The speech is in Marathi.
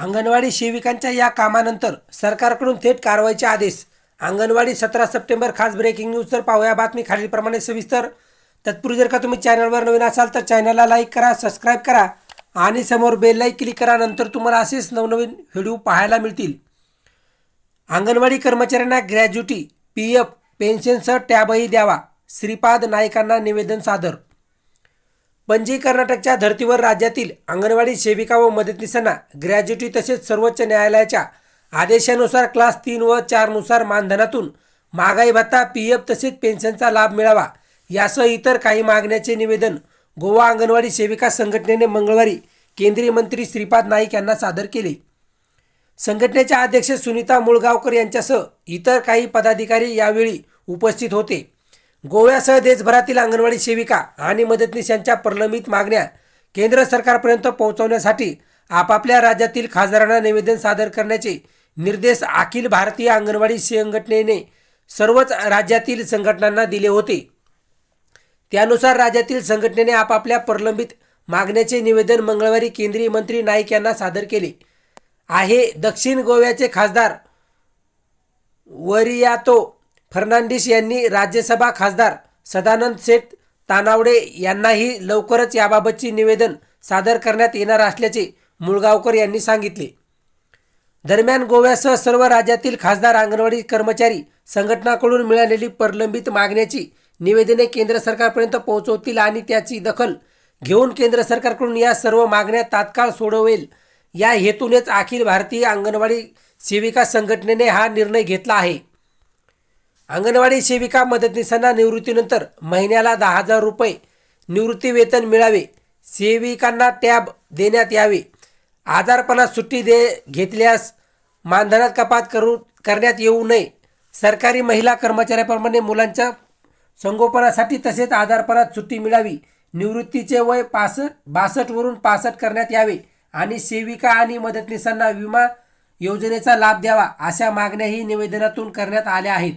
अंगणवाडी सेविकांच्या या कामानंतर सरकारकडून थेट कारवाईचे आदेश. अंगणवाडी सतरा सप्टेंबर खास ब्रेकिंग न्यूज तर पाहूया बातमी खालीलप्रमाणे सविस्तर. तत्पूर्वी जर का तुम्ही चॅनलवर नवीन असाल तर चॅनलला लाईक करा सबस्क्राईब करा आणि समोर बेललाही क्लिक करा नंतर तुम्हाला असेच नवनवीन व्हिडिओ पाहायला मिळतील. अंगणवाडी कर्मचाऱ्यांना ग्रॅज्युटी पी एफ पेन्शनसह टॅबही द्यावा. श्रीपाद नाईकांना निवेदन सादर. पणजी कर्नाटकच्या धर्तीवर राज्यातील अंगणवाडी सेविका व मदतनीसांना ग्रॅज्युटी तसेच सर्वोच्च न्यायालयाच्या आदेशानुसार क्लास तीन व चारनुसार मानधनातून महागाई भत्ता पी एफ तसेच पेन्शनचा लाभ मिळावा यासह इतर काही मागण्याचे निवेदन गोवा अंगणवाडी सेविका संघटनेने मंगळवारी केंद्रीय मंत्री श्रीपाद नाईक यांना सादर केले. संघटनेच्या अध्यक्ष सुनीता मुळगावकर यांच्यासह इतर काही पदाधिकारी यावेळी उपस्थित होते. गोव्यासह देशभरातील अंगणवाडी सेविका आणि मदतनीस यांच्या प्रलंबित मागण्या केंद्र सरकारपर्यंत पोहोचवण्यासाठी आपापल्या राज्यातील खासदारांना निवेदन सादर करण्याचे निर्देश अखिल भारतीय अंगणवाडी संघटनेने सर्वच राज्यातील संघटनांना दिले होते. त्यानुसार राज्यातील संघटनेने आपापल्या प्रलंबित मागण्याचे निवेदन मंगळवारी केंद्रीय मंत्री नाईक यांना सादर केले. आहे दक्षिण गोव्याचे खासदार वरियातो फर्नांडिस यांनी राज्यसभा खासदार सदानंद सेठ तानावडे यांनाही लवकरच याबाबतचे निवेदन सादर करण्यात येणार असल्याचे मुळगावकर यांनी सांगितले. दरम्यान गोव्यासह सर्व राज्यातील खासदार अंगणवाडी कर्मचारी संघटनाकडून मिळालेली प्रलंबित मागण्याची निवेदने केंद्र सरकारपर्यंत पोहोचवतील आणि त्याची दखल घेऊन केंद्र सरकारकडून या सर्व मागण्या तात्काळ सोडवेल. या हेतूनेच अखिल भारतीय अंगणवाडी सेविका संघटनेने हा निर्णय घेतला आहे. अंगणवाडी सेविका मदतनीसांना निवृत्तीनंतर महिन्याला दहा हजार रुपये निवृत्ती वेतन मिळावे. सेविकांना टॅब देण्यात यावे. आजारपणात सुट्टी दे घेतल्यास मानधनात कपात करू करण्यात येऊ नये. सरकारी महिला कर्मचाऱ्याप्रमाणे मुलांच्या संगोपनासाठी तसेच आजारपणात सुट्टी मिळावी. निवृत्तीचे वय पासष्ट बासष्टवरून पासष्ट करण्यात यावे आणि सेविका आणि मदतनीसांना विमा योजनेचा लाभ द्यावा अशा मागण्याही निवेदनातून करण्यात आल्या आहेत.